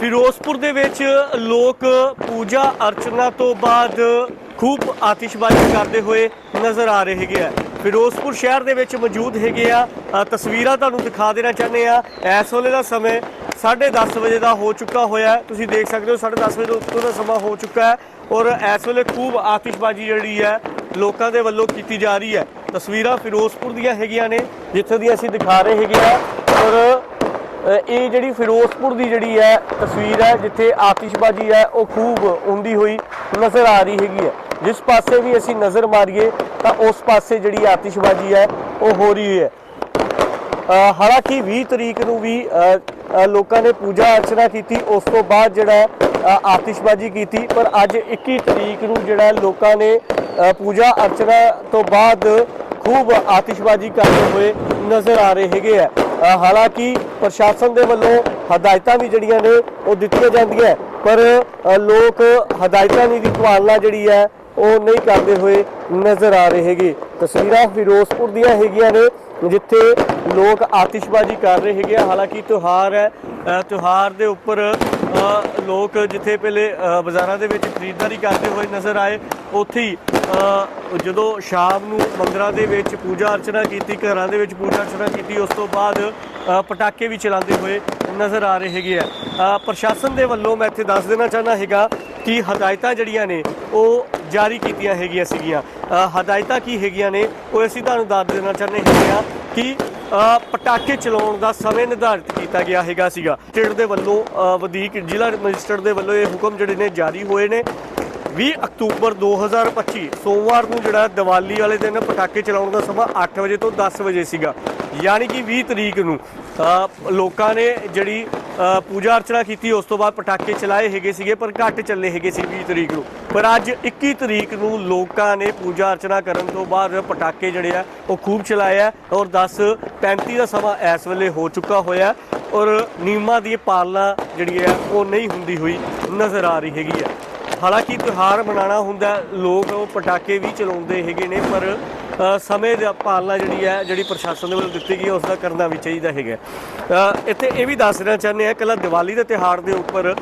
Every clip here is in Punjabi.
ਫਿਰੋਜ਼ਪੁਰ ਦੇ ਵਿੱਚ ਲੋਕ ਪੂਜਾ ਅਰਚਨਾ ਤੋਂ ਬਾਅਦ ਖੂਬ ਆਤਿਸ਼ਬਾਜ਼ੀ ਕਰਦੇ ਹੋਏ ਨਜ਼ਰ ਆ ਰਹੇ ਹੈਗੇ ਆ। ਫਿਰੋਜ਼ਪੁਰ ਸ਼ਹਿਰ ਦੇ ਵਿੱਚ ਮੌਜੂਦ ਹੈਗੇ ਆ। ਤਸਵੀਰਾਂ ਤੁਹਾਨੂੰ ਦਿਖਾ ਦੇਣਾ ਚਾਹੁੰਦੇ ਆ। ਇਸ ਵੇਲੇ ਦਾ ਸਮੇਂ 10:30 ਵਜੇ ਦਾ ਹੋ ਚੁੱਕਾ ਹੋਇਆ। ਤੁਸੀਂ ਦੇਖ ਸਕਦੇ ਹੋ 10:30 ਵਜੇ ਤੋਂ ਉੱਤੋਂ ਦਾ ਸਮਾਂ ਹੋ ਚੁੱਕਾ ਹੈ ਔਰ ਇਸ ਵੇਲੇ ਖੂਬ ਆਤਿਸ਼ਬਾਜ਼ੀ ਜਿਹੜੀ ਹੈ ਲੋਕਾਂ ਦੇ ਵੱਲੋਂ ਕੀਤੀ ਜਾ ਰਹੀ ਹੈ। ਤਸਵੀਰਾਂ ਫਿਰੋਜ਼ਪੁਰ ਦੀਆਂ ਹੈਗੀਆਂ ਨੇ, ਜਿੱਥੇ ਦੀ ਅਸੀਂ ਦਿਖਾ ਰਹੇ ਹੈਗੇ ਆ ਔਰ ਇਹ ਜਿਹੜੀ ਫਿਰੋਜ਼ਪੁਰ ਦੀ ਜਿਹੜੀ ਹੈ ਤਸਵੀਰ ਹੈ, ਜਿੱਥੇ ਆਤਿਸ਼ਬਾਜ਼ੀ ਹੈ, ਉਹ ਖੂਬ ਹੁੰਦੀ ਹੋਈ ਨਜ਼ਰ ਆ ਰਹੀ ਹੈਗੀ ਹੈ। ਜਿਸ ਪਾਸੇ ਵੀ ਅਸੀਂ ਨਜ਼ਰ ਮਾਰੀਏ, ਤਾਂ ਉਸ ਪਾਸੇ ਜਿਹੜੀ ਆਤਿਸ਼ਬਾਜ਼ੀ ਹੈ, ਉਹ ਹੋ ਰਹੀ ਹੈ। ਹਾਲਾਂਕਿ 20 ਤਰੀਕ ਨੂੰ ਵੀ ਲੋਕਾਂ ਨੇ ਪੂਜਾ ਅਰਚਨਾ ਕੀਤੀ, ਉਸ ਤੋਂ ਬਾਅਦ ਜਿਹੜਾ ਆਤਿਸ਼ਬਾਜ਼ੀ ਕੀਤੀ, ਪਰ ਅੱਜ 21 ਤਰੀਕ ਨੂੰ ਜਿਹੜਾ ਲੋਕਾਂ ਨੇ ਪੂਜਾ ਅਰਚਨਾ ਤੋਂ ਬਾਅਦ ਖੂਬ ਆਤਿਸ਼ਬਾਜ਼ੀ ਕਰਦੇ ਹੋਏ ਨਜ਼ਰ ਆ ਰਹੇ ਹੈਗੇ ਆ ਹਾਲਾਂਕਿ ਪ੍ਰਸ਼ਾਸਨ ਦੇ ਵੱਲੋਂ ਹਦਾਇਤਾਂ ਵੀ ਜਿਹੜੀਆਂ ਨੇ, ਉਹ ਦਿੱਤੀਆਂ ਜਾਂਦੀਆਂ ਪਰ ਲੋਕ ਹਦਾਇਤਾਂ ਦੀ ਪਾਲਣਾ ਜਿਹੜੀ ਹੈ, ਉਹ ਨਹੀਂ ਕਰਦੇ ਹੋਏ ਨਜ਼ਰ ਆ ਰਹੇ ਹੈਗੇ। ਤਸਵੀਰਾਂ ਫਿਰੋਜ਼ਪੁਰ ਦੀਆਂ ਹੈਗੀਆਂ ਨੇ। ਜਿੱਥੇ ਲੋਕ ਆਤਿਸ਼ਬਾਜ਼ੀ ਕਰ ਰਹੇ ਹੈਗੇ ਆ। ਹਾਲਾਂਕਿ ਤਿਉਹਾਰ ਹੈ ਤਿਉਹਾਰ ਦੇ ਉੱਪਰ ਲੋਕ ਜਿੱਥੇ ਪਹਿਲੇ ਬਾਜ਼ਾਰਾਂ ਦੇ ਵਿੱਚ ਖਰੀਦਦਾਰੀ ਕਰਦੇ ਹੋਏ ਨਜ਼ਰ ਆਏ, ਉੱਥੇ ਹੀ ਜਦੋਂ ਸ਼ਾਮ ਨੂੰ ਮੰਦਰਾਂ ਦੇ ਵਿੱਚ ਪੂਜਾ ਅਰਚਨਾ ਕੀਤੀ, ਘਰਾਂ ਦੇ ਵਿੱਚ ਪੂਜਾ ਅਰਚਨਾ ਕੀਤੀ, ਉਸ ਤੋਂ ਬਾਅਦ ਪਟਾਕੇ ਵੀ ਚਲਾਉਂਦੇ ਹੋਏ ਨਜ਼ਰ ਆ ਰਹੇ ਹੈਗੇ ਆ। ਪ੍ਰਸ਼ਾਸਨ ਦੇ ਵੱਲੋਂ ਮੈਂ ਇੱਥੇ ਦੱਸ ਦੇਣਾ ਚਾਹੁੰਦਾ ਹੈਗਾ ਕਿ ਹਦਾਇਤਾਂ ਜਿਹੜੀਆਂ ਨੇ ਉਹ ਜਾਰੀ ਕੀਤੀਆਂ ਹੈਗੀਆਂ ਸੀਗੀਆਂ। ਹਦਾਇਤਾਂ ਕੀ ਹੈਗੀਆਂ ਨੇ? ਉਹ ਅਸੀਂ ਤੁਹਾਨੂੰ ਦੱਸ ਦੇਣਾ ਚਾਹੁੰਦੇ ਹੈਗੇ ਆ ਕਿ ਪਟਾਕੇ ਚਲਾਉਣ ਦਾ ਸਮੇਂ ਨਿਰਧਾਰਿਤ ਕੀਤਾ ਗਿਆ ਹੈਗਾ ਸੀਗਾ। ਸਟੇਟ ਦੇ ਵੱਲੋਂ ਵਧੀਕ ਜ਼ਿਲ੍ਹਾ ਮੈਜਿਸਟਰੇਟ ਦੇ ਵੱਲੋਂ ਇਹ ਹੁਕਮ ਜਿਹੜੇ ਨੇ ਜਾਰੀ ਹੋਏ ਨੇ। 20 ਅਕਤੂਬਰ 2025 ਸੋਮਵਾਰ ਨੂੰ ਜਿਹੜਾ ਦੀਵਾਲੀ ਵਾਲੇ ਦਿਨ ਪਟਾਕੇ ਚਲਾਉਣ ਦਾ ਸਮਾਂ 8 ਵਜੇ ਤੋਂ 10 ਵਜੇ ਸੀਗਾ। ਯਾਨੀ ਕਿ 20 ਤਰੀਕ ਨੂੰ ਲੋਕਾਂ ਨੇ ਜਿਹੜੀ ਪੂਜਾ ਅਰਚਨਾ ਕੀਤੀ, ਉਸ ਤੋਂ ਬਾਅਦ ਪਟਾਕੇ ਚਲਾਏ ਹੈਗੇ ਸੀਗੇ, ਪਰ ਘੱਟ ਚੱਲੇ ਹੈਗੇ ਸੀ 20 ਤਰੀਕ ਨੂੰ। ਪਰ ਅੱਜ 21 ਤਰੀਕ ਨੂੰ ਲੋਕਾਂ ਨੇ ਪੂਜਾ ਅਰਚਨਾ ਕਰਨ ਤੋਂ ਬਾਅਦ ਪਟਾਕੇ ਜਿਹੜੇ ਆ, ਉਹ ਖੂਬ ਚਲਾਏ ਆ ਔਰ 10:35 ਦਾ ਸਮਾਂ ਇਸ ਵੇਲੇ ਹੋ ਚੁੱਕਾ ਹੋਇਆ ਔਰ ਨਿਯਮਾਂ ਦੀ ਪਾਲਣਾ ਜਿਹੜੀ ਹੈ ਉਹ ਨਹੀਂ ਹੁੰਦੀ ਹੋਈ ਨਜ਼ਰ ਆ ਰਹੀ ਹੈਗੀ ਹੈ ਹਾਲਾਂਕਿ ਤਿਉਹਾਰ ਮਨਾਉਣਾ ਹੁੰਦਾ, ਲੋਕ ਉਹ ਪਟਾਕੇ ਵੀ ਚਲਾਉਂਦੇ ਹੈਗੇ ਨੇ, ਪਰ ਸਮੇਂ ਦੀ ਪਾਲਣਾ ਜਿਹੜੀ ਹੈ, ਜਿਹੜੀ ਪ੍ਰਸ਼ਾਸਨ ਦੇ ਵੱਲੋਂ ਦਿੱਤੀ ਗਈ ਹੈ ਉਸ ਦਾ ਕਰਨਾ ਵੀ ਚਾਹੀਦਾ ਹੈਗਾ ਇੱਥੇ ਇਹ ਵੀ ਦੱਸ ਦੇਣਾ ਚਾਹੁੰਦੇ ਆ ਕੱਲਾ ਦੀਵਾਲੀ ਦੇ ਤਿਉਹਾਰ ਦੇ ਉੱਪਰ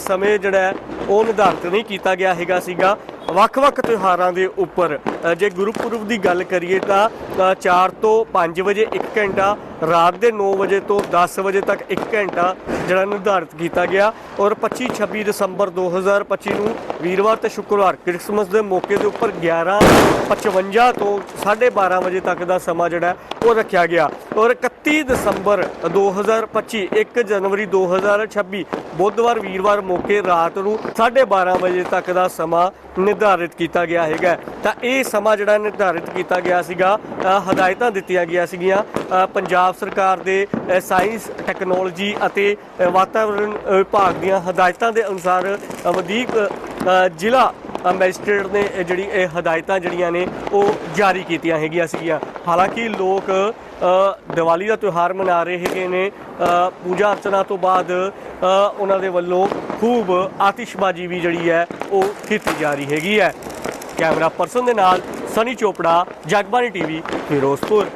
ਸਮੇਂ ਜਿਹੜਾ ਹੈ, ਉਹ ਨਿਰਧਾਰਿਤ ਨਹੀਂ ਕੀਤਾ ਗਿਆ ਹੈਗਾ ਸੀਗਾ। ਵੱਖ-ਵੱਖ ਤਿਉਹਾਰਾਂ ਦੇ ਉੱਪਰ ਜੇ ਗੁਰਪੁਰਬ ਦੀ ਗੱਲ ਕਰੀਏ ਤਾਂ 4 ਤੋਂ 5 ਵਜੇ 1 ਘੰਟਾ ਰਾਤ ਦੇ 9 ਵਜੇ ਤੋਂ 10 ਵਜੇ ਤੱਕ 1 ਘੰਟਾ ਜਿਹੜਾ ਨਿਰਧਾਰਿਤ ਕੀਤਾ ਗਿਆ ਔਰ 25 26 ਦਸੰਬਰ 2025 ਨੂੰ ਵੀਰਵਾਰ ਤੇ ਸ਼ੁੱਕਰਵਾਰ ਕ੍ਰਿਸਮਸ ਦੇ ਮੌਕੇ ਦੇ ਉੱਪਰ 11:55 ਤੋਂ 12:30 ਵਜੇ ਤੱਕ ਦਾ ਸਮਾਂ ਜਿਹੜਾ ਉਹ ਰੱਖਿਆ ਗਿਆ। ਔਰ 31 ਦਸੰਬਰ 2025 1 ਜਨਵਰੀ 2026 ਬੁੱਧਵਾਰ, ਵੀਰਵਾਰ ਮੌਕੇ ਰਾਤ ਨੂੰ 12:30 ਵਜੇ ਤੱਕ ਦਾ ਸਮਾਂ ਨਿਰਧਾਰਿਤ ਕੀਤਾ ਗਿਆ ਹੈਗਾ ਤਾਂ ਇਹ ਸਮਾਂ ਜਿਹੜਾ ਨਿਰਧਾਰਿਤ ਕੀਤਾ ਗਿਆ ਸੀਗਾ ਹਦਾਇਤਾਂ ਦਿੱਤੀਆਂ ਗਿਆ ਸੀਗੀਆਂ ਪੰਜਾਬ ਪੰਜਾਬ ਸਰਕਾਰ ਦੇ ਸਾਇੰਸ ਟੈਕਨੋਲੋਜੀ ਅਤੇ ਅ, ਵਾਤਾਵਰਣ ਵਿਭਾਗ ਦੀਆਂ ਹਦਾਇਤਾਂ ਦੇ ਅਨੁਸਾਰ ਵਧੀਕ ਜ਼ਿਲ੍ਹਾ ਅ, ਮੈਜਿਸਟ੍ਰੇਟ ਨੇ ਜਿਹੜੀ ਇਹ ਹਦਾਇਤਾਂ ਜਿਹੜੀਆਂ ਨੇ ਉਹ ਜਾਰੀ ਕੀਤੀਆਂ ਹੈਗੀਆਂ ਸੀਗੀਆਂ। ਹਾਲਾਂਕਿ ਲੋਕ ਅ, ਦੀਵਾਲੀ ਦਾ ਤਿਉਹਾਰ ਮਨਾ ਰਹੇ ਹੈਗੇ ਨੇ ਪੂਜਾ ਅਰਚਨਾ ਤੋਂ ਬਾਅਦ ਉਹਨਾਂ ਦੇ ਵੱਲੋਂ ਖੂਬ ਆਤਿਸ਼ਬਾਜ਼ੀ ਵੀ ਜਿਹੜੀ ਹੈ ਉਹ ਕੀਤੀ ਜਾ ਰਹੀ ਹੈਗੀ ਹੈ। ਕੈਮਰਾ ਪਰਸਨ ਦੇ ਨਾਲ ਸਨੀ ਚੋਪੜਾ ਜਗਬਾਨੀ ਟੀਵੀ ਫਿਰੋਜ਼ਪੁਰ।